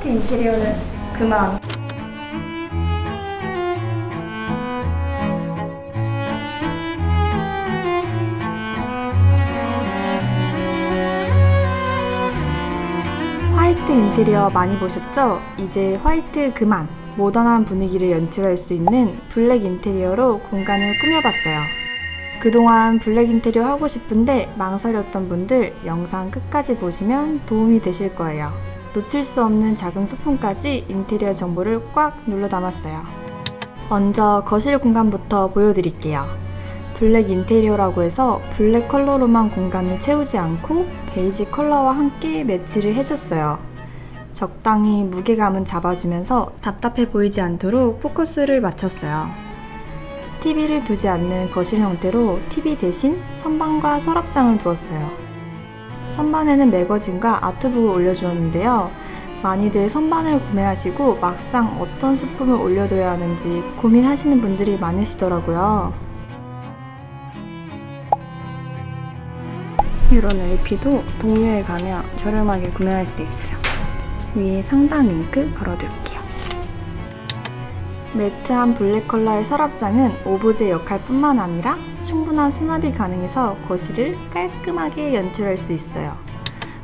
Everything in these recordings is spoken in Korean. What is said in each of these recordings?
화이트 인테리어는 그만. 화이트 인테리어 많이 보셨죠? 이제 화이트 그만! 모던한 분위기를 연출할 수 있는 블랙 인테리어로 공간을 꾸며봤어요. 그동안 블랙 인테리어 하고 싶은데 망설였던 분들 영상 끝까지 보시면 도움이 되실 거예요. 놓칠 수 없는 작은 소품까지 인테리어 정보를 꽉 눌러 담았어요. 먼저 거실 공간부터 보여드릴게요. 블랙 인테리어라고 해서 블랙 컬러로만 공간을 채우지 않고 베이지 컬러와 함께 매치를 해줬어요. 적당히 무게감은 잡아주면서 답답해 보이지 않도록 포커스를 맞췄어요. TV를 두지 않는 거실 형태로 TV 대신 선반과 서랍장을 두었어요. 선반에는 매거진과 아트북을 올려주었는데요. 많이들 선반을 구매하시고 막상 어떤 소품을 올려둬야 하는지 고민하시는 분들이 많으시더라고요. 이런 LP도 동묘에 가면 저렴하게 구매할 수 있어요. 위에 상단 링크 걸어둘게요. 매트한 블랙 컬러의 서랍장은 오브제 역할뿐만 아니라 충분한 수납이 가능해서 거실을 깔끔하게 연출할 수 있어요.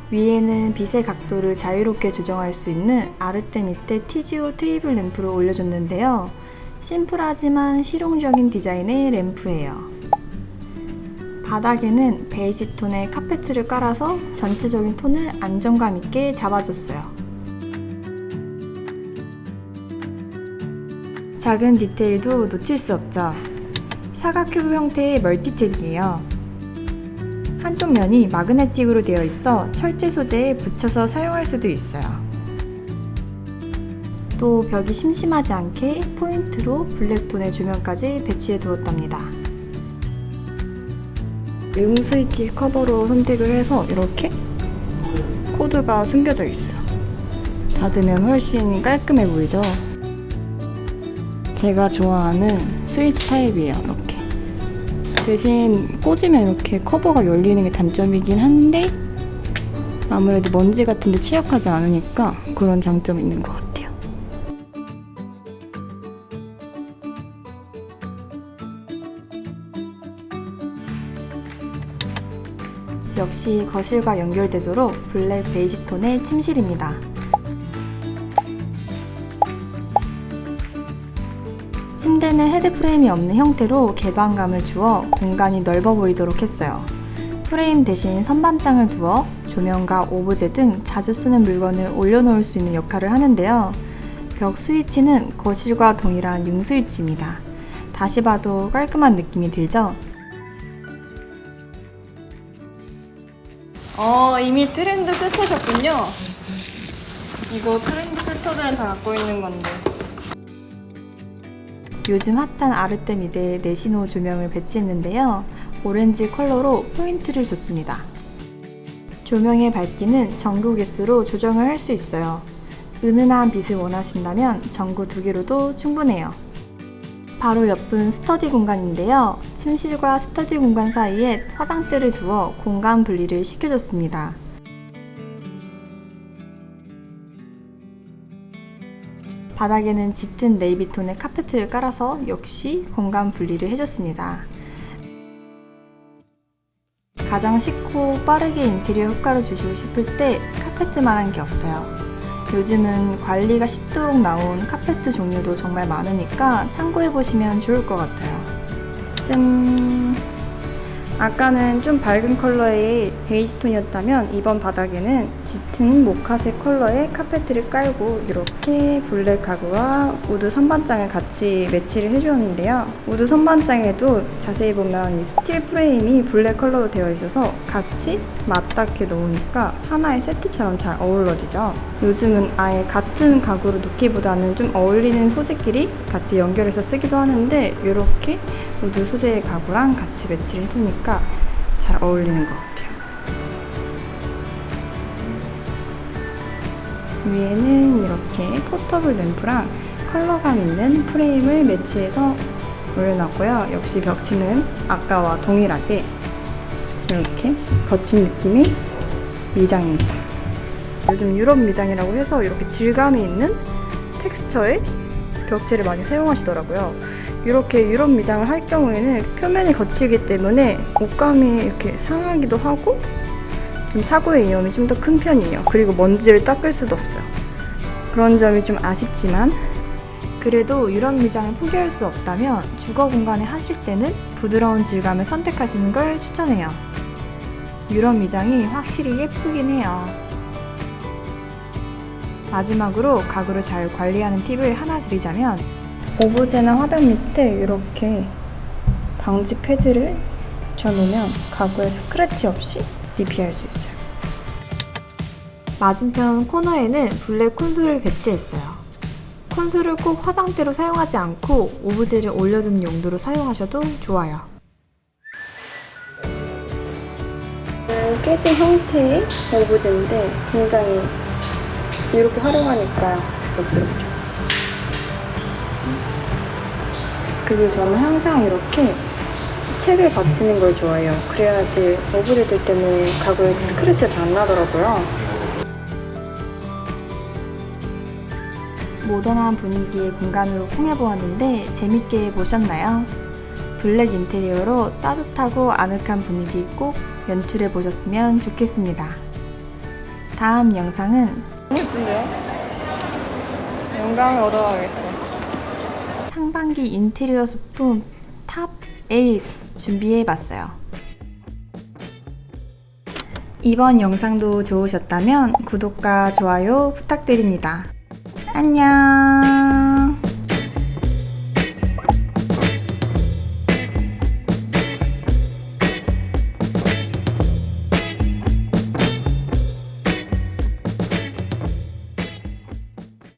위에는 빛의 각도를 자유롭게 조정할 수 있는 아르테 밑에 TGO 테이블 램프를 올려줬는데요. 심플하지만 실용적인 디자인의 램프예요. 바닥에는 베이지 톤의 카페트를 깔아서 전체적인 톤을 안정감 있게 잡아줬어요. 작은 디테일도 놓칠 수 없죠. 사각 큐브 형태의 멀티탭이에요. 한쪽 면이 마그네틱으로 되어 있어 철제 소재에 붙여서 사용할 수도 있어요. 또 벽이 심심하지 않게 포인트로 블랙톤의 조명까지 배치해 두었답니다. 음 스위치 커버로 선택을 해서 이렇게 코드가 숨겨져 있어요. 닫으면 훨씬 깔끔해 보이죠? 제가 좋아하는 스위치 타입이에요. 이렇게. 대신 꽂으면 이렇게 커버가 열리는 게 단점이긴 한데 아무래도 먼지 같은 데 취약하지 않으니까 그런 장점이 있는 것 같아요. 역시 거실과 연결되도록 블랙 베이지 톤의 침실입니다. 침대는 헤드프레임이 없는 형태로 개방감을 주어 공간이 넓어 보이도록 했어요. 프레임 대신 선반장을 두어 조명과 오브제 등 자주 쓰는 물건을 올려놓을 수 있는 역할을 하는데요. 벽 스위치는 거실과 동일한 융 스위치입니다. 다시 봐도 깔끔한 느낌이 들죠? 어, 이미 트렌드 세터셨군요. 이거 트렌드 세터들은 다 갖고 있는 건데. 요즘 핫한 아르테미드의 네시노 조명을 배치했는데요. 오렌지 컬러로 포인트를 줬습니다. 조명의 밝기는 전구 개수로 조정을 할 수 있어요. 은은한 빛을 원하신다면 전구 두 개로도 충분해요. 바로 옆은 스터디 공간인데요. 침실과 스터디 공간 사이에 화장대를 두어 공간 분리를 시켜줬습니다. 바닥에는 짙은 네이비 톤의 카페트를 깔아서 역시 공간 분리를 해줬습니다. 가장 쉽고 빠르게 인테리어 효과를 주시고 싶을 때 카페트만한 게 없어요. 요즘은 관리가 쉽도록 나온 카페트 종류도 정말 많으니까 참고해보시면 좋을 것 같아요. 짠! 아까는 좀 밝은 컬러의 베이지 톤이었다면 이번 바닥에는 짙은 모카색 컬러의 카페트를 깔고 이렇게 블랙 가구와 우드 선반장을 같이 매치를 해주었는데요. 우드 선반장에도 자세히 보면 이 스틸 프레임이 블랙 컬러로 되어 있어서 같이 맞닿게 놓으니까 하나의 세트처럼 잘 어우러지죠. 요즘은 아예 같은 가구로 놓기보다는 좀 어울리는 소재끼리 같이 연결해서 쓰기도 하는데 이렇게 우드 소재의 가구랑 같이 매치를 해두니까 잘 어울리는 것 같아요. 위에는 이렇게 포터블 램프랑 컬러감 있는 프레임을 매치해서 올려놨고요. 역시 벽치는 아까와 동일하게 이렇게 거친 느낌의 미장입니다. 요즘 유럽 미장이라고 해서 이렇게 질감이 있는 텍스처의 벽체를 많이 사용하시더라고요. 이렇게 유럽 미장을 할 경우에는 표면이 거칠기 때문에 옷감이 이렇게 상하기도 하고 좀 사고의 위험이 좀 더 큰 편이에요. 그리고 먼지를 닦을 수도 없어요. 그런 점이 좀 아쉽지만 그래도 유럽 미장을 포기할 수 없다면 주거 공간에 하실 때는 부드러운 질감을 선택하시는 걸 추천해요. 유럽 미장이 확실히 예쁘긴 해요. 마지막으로 가구를 잘 관리하는 팁을 하나 드리자면 오브제나 화병 밑에 이렇게 방지 패드를 붙여놓으면 가구에 스크래치 없이 리피할 수 있어요. 맞은편 코너에는 블랙 콘솔을 배치했어요. 콘솔을 꼭 화장대로 사용하지 않고 오브제를 올려두는 용도로 사용하셔도 좋아요. 깨진 형태의 오브제인데 굉장히 이렇게 활용하니까 멋스럽죠. 그리고 저는 항상 이렇게 책을 받치는 걸 좋아해요. 그래야지 오브제들 때문에 가구에 스크래치가 잘 안 나더라고요. 모던한 분위기의 공간으로 꾸며보았는데 재밌게 보셨나요? 블랙 인테리어로 따뜻하고 아늑한 분위기 꼭 연출해 보셨으면 좋겠습니다. 다음 영상은 예쁜데요? 영감을 얻어가겠어. 상반기 인테리어 소품 탑 8 준비해 봤어요. 이번 영상도 좋으셨다면 구독과 좋아요 부탁드립니다. 안녕!